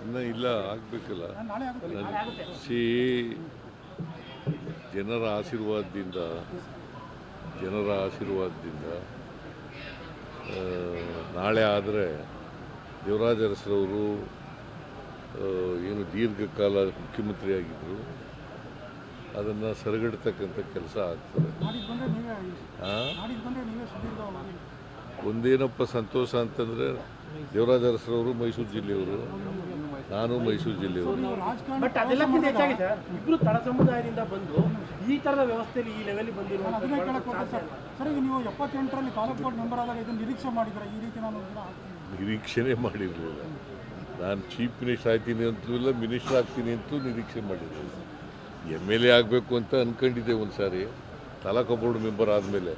ಇನ್ನು ಇಲ್ಲ ಆಗಬೇಕಲ್ಲ. ಸಿ ಜನರ ಆಶೀರ್ವಾದದಿಂದ ಜನರ ಆಶೀರ್ವಾದದಿಂದ ನಾಳೆ ಆದರೆ ದೇವರಾಜ ಅರಸರವರು ಏನು ದೀರ್ಘಕಾಲ ಮುಖ್ಯಮಂತ್ರಿಯಾಗಿದ್ದರು ಅದನ್ನು ಸರಿಗಡ್ತಕ್ಕಂಥ ಕೆಲಸ ಆಗ್ತದೆ. ಒಂದೇನಪ್ಪ ಸಂತೋಷ ಅಂತಂದರೆ ದೇವರಾಜ ಅರಸರವರು ಮೈಸೂರು ಜಿಲ್ಲೆಯವರು ನಾನು ಮೈಸೂರು ಜಿಲ್ಲೆಯವರು. ಬಟ್ ಅದೆಲ್ಲಕ್ಕಿಂತ ಹೆಚ್ಚಾಗಿ ಸರ್ ಇಬ್ರು ತಳ ಸಮುದಾಯದಿಂದ ಬಂದು ಈ ತರದ ವ್ಯವಸ್ಥೆಯಲ್ಲಿ ಈ ಲೆವೆಲ್ ಬಂದಿರುವಂತ ಸರ್. ಈಗ ನೀವು ಎಪ್ಪತ್ತೆಂಟರಲ್ಲಿ ತಾಲೂಕು ಬೋರ್ಡ್ ಮೆಂಬರ್ ಆದಾಗ ಇದನ್ನು ನಿರೀಕ್ಷೆ ಮಾಡಿದ್ರೆ ಈ ರೀತಿ ನಾನು ನಿರೀಕ್ಷೆನೇ ಮಾಡಿರಲಿಲ್ಲ. ನಾನು ಚೀಫ್ ಮಿನಿಸ್ಟರ್ ಆಗ್ತೀನಿ ಅಂತಲೂ ಇಲ್ಲ ಮಿನಿಸ್ಟರ್ ಆಗ್ತೀನಿ ಅಂತಲೂ ನಿರೀಕ್ಷೆ ಮಾಡಿರಲಿಲ್ಲ. ಎಂ ಎಲ್ ಎ ಆಗಬೇಕು ಅಂತ ಅಂದ್ಕೊಂಡಿದ್ದೆ ಒಂದು ಸಾರಿ ತಾಲೂಕು ಬೋರ್ಡ್ ಮೆಂಬರ್ ಆದಮೇಲೆ.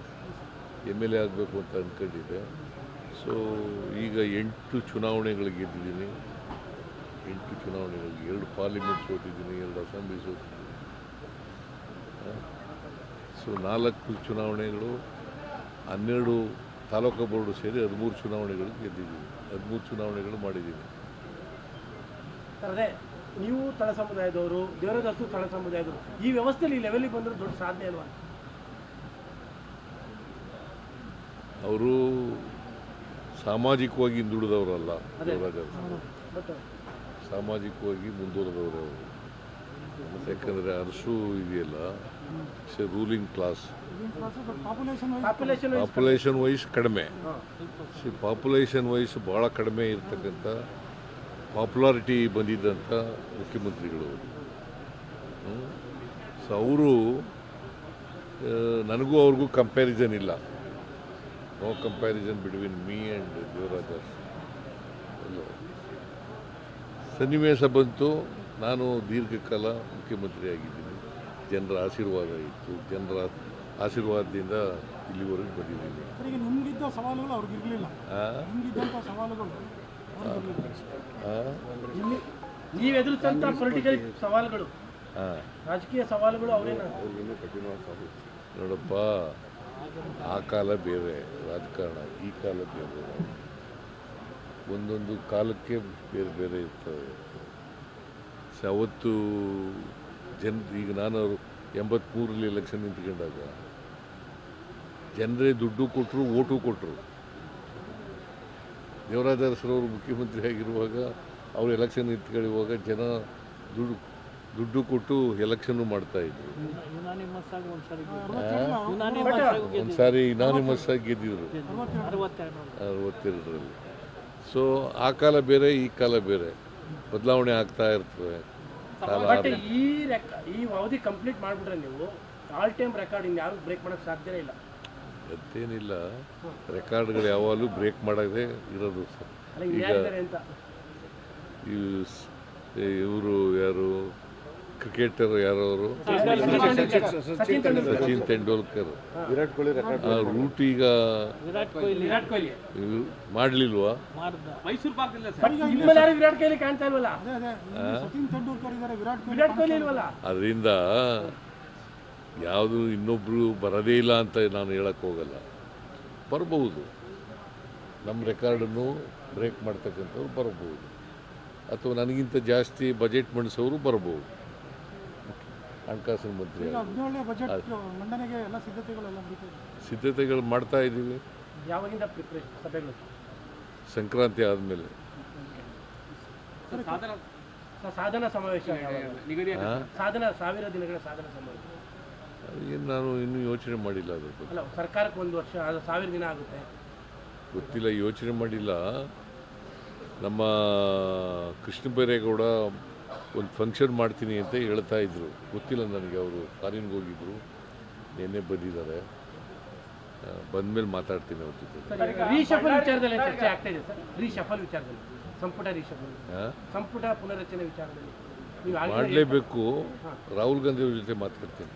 ಎಂ ಎಲ್ ಎ ಆಗಬೇಕು ಅಂತ ಅಂದ್ಕೊಂಡಿದ್ದೆ ಸೊ ಈಗ ಎಂಟು ಚುನಾವಣೆಗಳಿಗೆ ಗೆದ್ದಿದ್ದೀನಿ. ಎಂಟು ಚುನಾವಣೆಗಳಿಗೆ ಎರಡು ಪಾರ್ಲಿಮೆಂಟ್ ಸೋತಿದ್ದೀನಿ, ಎರಡು ಅಸೆಂಬ್ಲಿ ಸೋತಿದ್ದೀನಿ. ಸೊ ನಾಲ್ಕು ಚುನಾವಣೆಗಳು, ಹನ್ನೆರಡು ತಾಲೂಕು ಬೋರ್ಡು ಸೇರಿ ಹದಿಮೂರು ಚುನಾವಣೆಗಳು ಗೆದ್ದಿದ್ದೀನಿ. ಹದಿಮೂರು ಚುನಾವಣೆಗಳು ಮಾಡಿದ್ದೀನಿ. ನೀವು ತಳ ಸಮುದಾಯದವರು ದೇವರದಸ್ತು ತಳ ಸಮುದಾಯದವರು ಈ ವ್ಯವಸ್ಥೆಯಲ್ಲಿ ಬಂದರೆ ಬಂದ್ರೆ ದೊಡ್ಡ ಸಾಧನೆ ಅಲ್ವಾ? ಅವರು ಸಾಮಾಜಿಕವಾಗಿ ಹಿಂದುಳಿದವರಲ್ಲ ದೇವರಾಜ ಸಾಮಾಜಿಕವಾಗಿ ಮುಂದುವರೆದವರು ಅವರು. ಯಾಕಂದರೆ ಅರಸು ಇದೆಯಲ್ಲ it's a ruling class population wise ಕಡಿಮೆ. ಸಿ ಪಾಪ್ಯುಲೇಷನ್ ವೈಸ್ ಭಾಳ ಕಡಿಮೆ ಇರ್ತಕ್ಕಂಥ ಪಾಪ್ಯುಲಾರಿಟಿ ಬಂದಿದ್ದಂಥ ಮುಖ್ಯಮಂತ್ರಿಗಳು ಸೊ ಅವರು ನನಗೂ ಅವ್ರಿಗೂ ಕಂಪ್ಯಾರಿಸನ್ ಇಲ್ಲ. No comparison between me and Devaraj ಇಲ್ಲ ಸನ್ನಿವೇಶ ಬಂತು. ನಾನು ದೀರ್ಘಕಾಲ ಮುಖ್ಯಮಂತ್ರಿ ಆಗಿದ್ದೀನಿ ಜನರ ಆಶೀರ್ವಾದ ಇತ್ತು. ಜನರ ಆಶೀರ್ವಾದದಿಂದ ಇಲ್ಲಿವರೆಗೆ ಬಂದಿದ್ದೀನಿ. ಸವಾಲುಗಳು ನೋಡಪ್ಪ ಆ ಕಾಲ ಬೇರೆ, ರಾಜಕಾರಣ, ಈ ಕಾಲ ಬೇರೆ. ಒಂದೊಂದು ಕಾಲಕ್ಕೆ ಬೇರೆ ಬೇರೆ ಇರ್ತವೆ. ಸೊ ಅವತ್ತು ಜನ, ಈಗ ನಾನು ಅವರು ಎಂಬತ್ತ್ಮೂರಲ್ಲಿ ಎಲೆಕ್ಷನ್ ನಿಂತ್ಕೊಂಡಾಗ ಜನರೇ ದುಡ್ಡು ಕೊಟ್ಟರು ಓಟು ಕೊಟ್ಟರು ದೇವರಾಜ ಅರಸರವರು ಮುಖ್ಯಮಂತ್ರಿ ಆಗಿರುವಾಗ ಅವರು ಎಲೆಕ್ಷನ್ ನಿಂತ್ಕೊಳ್ಳುವಾಗ ಜನ ದುಡ್ಡು ದುಡ್ಡು ಕೊಟ್ಟು ಎಲೆಕ್ಷನ್ನು ಮಾಡ್ತಾ ಇದ್ರು. ಸಾರಿ ಇನಾನಿಮಸ್ ಆಗಿ ಗೆದ್ದಿದ್ರು. ಅರವತ್ತೆರಡರಲ್ಲಿ. ಸೊ ಆ ಕಾಲ ಬೇರೆ ಈ ಕಾಲ ಬೇರೆ. ಬದಲಾವಣೆ ಆಗ್ತಾ ಇರ್ತದೆ. ಈ ರೆಕ್ ಈ ಅವಧಿ ಕಂಪ್ಲೀಟ್ ಮಾಡ್ಬಿಟ್ರೆ ನೀವು ಆಲ್ ಟೈಮ್ ರೆಕಾರ್ಡ್ ಇನ್ನು ಯಾರು ಬ್ರೇಕ್ ಮಾಡಕ್ ಸಾಧ್ಯನೇ ಇಲ್ಲ. ಮತ್ತೇನಿಲ್ಲ ರೆಕಾರ್ಡ್ಗಳು ಯಾವಾಗಲೂ ಬ್ರೇಕ್ ಮಾಡೋದೇ ಇರೋದು ಸರ್. ಈಗ ಇವರು ಯಾರು? ಕ್ರಿಕೆಟರ್ ಯಾರವರು? ಅವರು ಸಚಿನ್ ತೆಂಡೂಲ್ಕರ್. ಸಚಿನ್ ತೆಂಡೂಲ್ಕರ್ ವಿರಾಟ್ ಕೊಹ್ಲಿ. ಆ ರೂಟ್ ಈಗ ಮಾಡ್ಲಿಲ್ವಾ? ಇಲ್ವಲ್ಲ? ಅದೇ ಅದೇ ಇಲ್ಲಿ ಸಚಿನ್ ತೆಂಡೂಲ್ಕರ್ ಇದ್ದಾರೆ ವಿರಾಟ್ ಕೊಹ್ಲಿ ವಿರಾಟ್ ಕೊಹ್ಲಿ ಇಲ್ವಲ್ಲ? ಅದರಿಂದ ಯಾವುದು ಇನ್ನೊಬ್ಬರು ಬರದೇ ಇಲ್ಲ ಅಂತ ನಾನು ಹೇಳಕ್ಕೆ ಹೋಗಲ್ಲ. ಬರಬಹುದು. ನಮ್ಮ ರೆಕಾರ್ಡನ್ನು ಬ್ರೇಕ್ ಮಾಡ್ತಕ್ಕಂಥವ್ರು ಬರಬಹುದು. ಅಥವಾ ನನಗಿಂತ ಜಾಸ್ತಿ ಬಜೆಟ್ ಮಂಡಿಸೋರು ಬರ್ಬೋದು ಹಣಕಾಸಿನ ಮಂತ್ರಿ ಈಗ ಹದಿನೇಳನೇ ಬಜೆಟ್ ಮಂಡನೆಗೆ ಎಲ್ಲ ಸಿದ್ಧತೆಗಳೆಲ್ಲ ನಡೀತಾ ಮಂತ್ರಿ ಸಿದ್ಧತೆಗಳು ಮಾಡ್ತಾ ಇದ್ದೀವಿ. ಯಾವಾಗಿಂದ ಪ್ರಿಪ್ರೇಷನ್ ಸಭೆಗಳು? ಸಂಕ್ರಾಂತಿ ಆದಮೇಲೆ. ಸರ್, ಸಾಧನಾ ಸಮಾವೇಶ? ಸಾಧನ ಸಾವಿರ ದಿನಗಳ ಸಾಧನ ಸಮಾವೇಶ. ಏನು ನಾನು ಇನ್ನೂ ಯೋಚನೆ ಮಾಡಿಲ್ಲ ಅದ್ರ ಬಗ್ಗೆ. ಅಲ್ಲ ಸರ್ಕಾರಕ್ಕೆ ಒಂದು ವರ್ಷ ಅದು ಸಾವಿರ ದಿನ ಆಗುತ್ತೆ. ಗೊತ್ತಿಲ್ಲ ಯೋಚನೆ ಮಾಡಿಲ್ಲ. ನಮ್ಮ ಕೃಷ್ಣ ಬೈರೇಗೌಡ ಒಂದು ಫಂಕ್ಷನ್ ಮಾಡ್ತೀನಿ ಅಂತ ಹೇಳ್ತಾ ಇದ್ರು. ಗೊತ್ತಿಲ್ಲ ನನಗೆ ಅವರು ಫಾರಿನ್ಗೆ ಹೋಗಿದ್ರು. ನಿನ್ನೆ ಬಂದಿದ್ದಾರೆ. ಬಂದಮೇಲೆ ಮಾತಾಡ್ತೀನಿ ಅವ್ರ ಜೊತೆ. ಸರ್ ರೀಶಫಲ್ ವಿಚಾರದಲ್ಲಿ ಚರ್ಚೆ ಆಗ್ತಾ ಇದೆ ಸರ್. ರೀಶಫಲ್ ವಿಚಾರದಲ್ಲಿ ಸಂಪುಟ ರೀಶಫಲ್. ಆ? ಸಂಪುಟ ಪುನರಚನೆ ವಿಚಾರದಲ್ಲಿ. ನೀವು ಆಗ್ಲೇ ಮಾಡಲೇಬೇಕು. ರಾಹುಲ್ ಗಾಂಧಿ ಅವ್ರ ಜೊತೆ ಮಾತಾಡ್ತೀನಿ.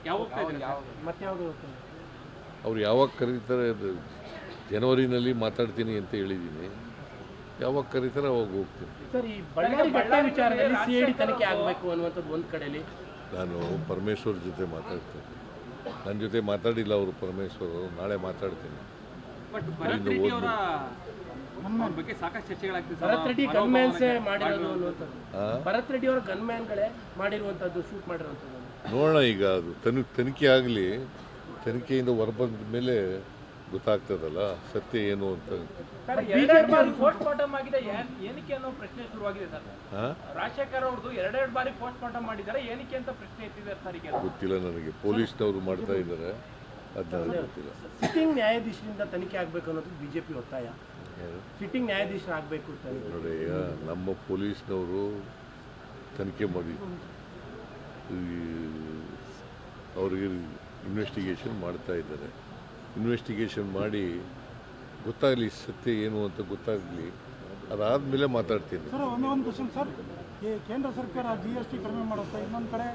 ಮತ್ತೆ ಯಾವುದು ಹೋಗ್ತೀನಿ ಅವ್ರು ಯಾವಾಗ ಕರೀತಾರೆ ಅದು? ಜನವರಿನಲ್ಲಿ ಮಾತಾಡ್ತೀನಿ ಅಂತ ಹೇಳಿದ್ದೀನಿ. ಯಾವಾಗ ಕರೀತಾರೆ ಅವಾಗ ಹೋಗ್ತೀನಿ. ಸರ್ ಈ ಬಳ್ಳಾರಿ ಘಟ್ಟ ವಿಚಾರದಲ್ಲಿ ಸಿ ಐ ಡಿ ತನಿಖೆ ಆಗಬೇಕು ಅನ್ನುವಂಥದ್ದು ಒಂದು ಕಡೆಯಲ್ಲಿ ನಾನು ಪರಮೇಶ್ವರ್ ಜೊತೆ ಮಾತಾಡ್ತೇನೆ. ನನ್ನ ಜೊತೆ ಮಾತಾಡಿಲ್ಲ ಅವರು ಪರಮೇಶ್ವರ್ ಅವರು ನಾಳೆ ಮಾತಾಡ್ತೀನಿ. ಬಟ್ ಅಲ್ಲಿಂದ ಭರತ್ ರೆಡ್ಡಿ ಅವರ ಹೋಗ್ಬೇಕು ಬಗ್ಗೆ ಸಾಕಷ್ಟು ಚರ್ಚೆಗಳಾಗ್ತಿದೆ ಭರತ್ ರೆಡ್ಡಿ ಗನ್ಮ್ಯಾನ್ಸೇ ಮಾಡಿರೋದು ಅನ್ನುವಂಥದ್ದು. ಆ? ಭರತ್ ರೆಡ್ಡಿ ಅವರ ಗನ್ಮ್ಯಾನ್ಗಳೇ ಮಾಡಿರುವಂಥದ್ದು ಶೂಟ್ ಮಾಡಿರುವಂಥದ್ದು. ನೋಡೋಣ ಈಗ ಅದು. ತನಿ ತನಿಖೆ ಆಗಲಿ ತನಿಖೆಯಿಂದ ಹೊರಬಂದ ಮೇಲೆ ಗೊತ್ತಾಗ್ತದಲ್ಲ? ಸತ್ಯ ಏನು ಅಂತ. ಎರಡೆರಡು ಬಾರಿ ಪೋಸ್ಟ್ ಮಾರ್ಟಮ್ ಆಗಿದೆ ಏನಕ್ಕೆ ಅನ್ನೋ ಪ್ರಶ್ನೆ ಶುರುವಾಗಿದೆ ಸರ್? ರಾಜಶೇಖರ್ ಅವ್ರದ್ದು ಎರಡೆರಡು ಬಾರಿ ಪೋಸ್ಟ್ ಮಾರ್ಟಮ್ ಮಾಡಿದ್ದಾರೆ. ಏನಕ್ಕೆ ಅಂತ ಪ್ರಶ್ನೆ ಎತ್ತಿದ್ದಾರೆ ಸರ್ ಈಗ? ಗೊತ್ತಿಲ್ಲ ನನಗೆ. ಪೊಲೀಸ್ನವರು ಮಾಡ್ತಾ ಇದ್ದಾರೆ. ಅದು ನನಗೆ ಗೊತ್ತಿಲ್ಲ. ಸಿಟ್ಟಿಂಗ್ ನ್ಯಾಯಾಧೀಶರಿಂದ ತನಿಖೆ ಆಗಬೇಕು ಅನ್ನೋದು ಬಿಜೆಪಿ ಒತ್ತಾಯ? ಸಿಟ್ಟಿಂಗ್ ನ್ಯಾಯಾಧೀಶರು ಆಗಬೇಕು ನೋಡಿ ನಮ್ಮ ಪೊಲೀಸ್ನವರು ತನಿಖೆ ಮಾಡಿ. ಅವರಿಗೆ ಅವ್ರಿಗೆ ಇನ್ವೆಸ್ಟಿಗೇಷನ್ ಮಾಡ್ತಾ ಇದ್ದಾರೆ. ಇನ್ವೆಸ್ಟಿಗೇಷನ್ ಮಾಡಿ ಗೊತ್ತಾಗಲಿ ಸತ್ಯ ಏನು ಅಂತ ಗೊತ್ತಾಗಲಿ, ಅದಾದ್ಮೇಲೆ ಮಾತಾಡ್ತೀನಿ. ಸರ್, ಒಂದೇ ಒಂದು ಕ್ವಶನ್ ಸರ್. ಕೇಂದ್ರ ಸರ್ಕಾರ ಜಿ ಎಸ್ ಟಿ ಕಡಿಮೆ ಮಾಡುತ್ತೆ? ಇನ್ನೊಂದು ಕಡೆ